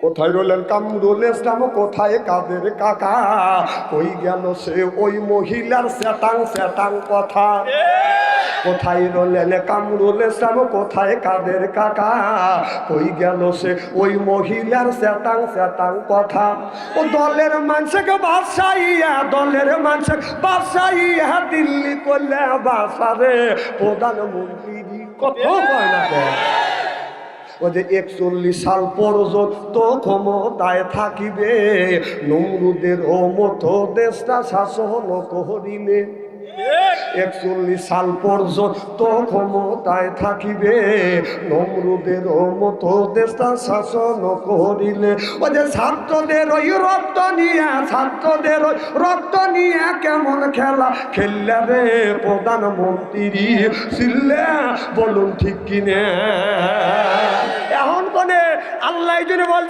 কোথায় রইলেন কামরুল ইসলাম কোথায় কাদের কাকা? কই গেল সে ওই মহিলার সেটাং সেটাং কথা? কোথায় রইলেন কামরুল ইসলাম কোথায় কাদের কাকা? কই গেল সে ওই মহিলার সেটাং সেটাং কথা? ও দলের মানুষকে বাসাইয়া, দলের মানুষ বাসাইয়া দিল্লি করলে বাসারে প্রধানমন্ত্রী কত কয় না? ও যে একচল্লিশ সাল পর্যন্ত ক্ষমতায় থাকিবে। নমরুদের ও মতো দেশটা শাসন করিলে একচল্লিশ সাল পর্যন্ত ক্ষমতায় থাকিবে। নমরুদের মতো দেশটা শাসন করিলে। ও যে ছাত্রদের ওই রক্ত নিয়ে, ছাত্রদের ওই রক্ত নিয়ে কেমন খেলা খেললে রে প্রধানমন্ত্রী? ছিললে বলুন ঠিক কোনে? আল্লাহ জন্য বল